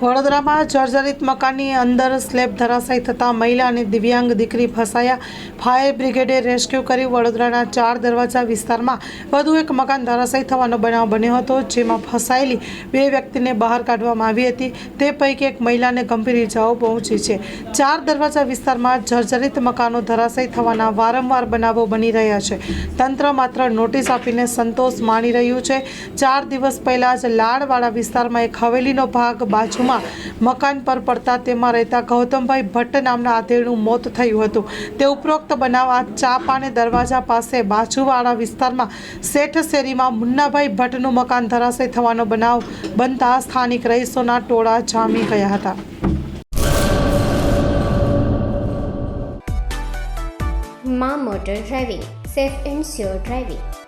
વડોદરામાં જર્જરિત મકાનની અંદર સ્લેબ ધરાશાયી થતાં મહિલા અને દિવ્યાંગ દીકરી ફસાયા. ફાયર બ્રિગેડે રેસ્ક્યુ કરી વડોદરાના ચાર દરવાજા વિસ્તારમાં વધુ એક મકાન ધરાશાયી થવાનો બનાવ બન્યો હતો, જેમાં ફસાયેલી બે વ્યક્તિને બહાર કાઢવામાં આવી હતી. તે પૈકી એક મહિલાને ગંભીર ઇજાઓ પહોંચી છે. ચાર દરવાજા વિસ્તારમાં જર્જરિત મકાનો ધરાશાયી થવાના વારંવાર બનાવો બની રહ્યા છે. તંત્ર માત્ર નોટિસ આપીને સંતોષ માણી રહ્યું છે. ચાર દિવસ પહેલાં જ લાડવાળા વિસ્તારમાં એક હવેલીનો ભાગ બાજુમાં મકાન પર પડતા તેમાં રહેતા ગૌતમભાઈ ભટ્ટ નામના આધેડનું મોત થયું હતું. તે ઉપરોક્ત બનાવ આ ચાપાને દરવાજા પાસે બાજુવાળા વિસ્તારમાં શેઠ શેરીમાં મુન્નાભાઈ ભટ્ટનું મકાન ધરાશય થવાનો બનાવ બનતા સ્થાનિક રહીશોના ટોળા જામી ગયા હતા. મા motor driving, safe and sure driving.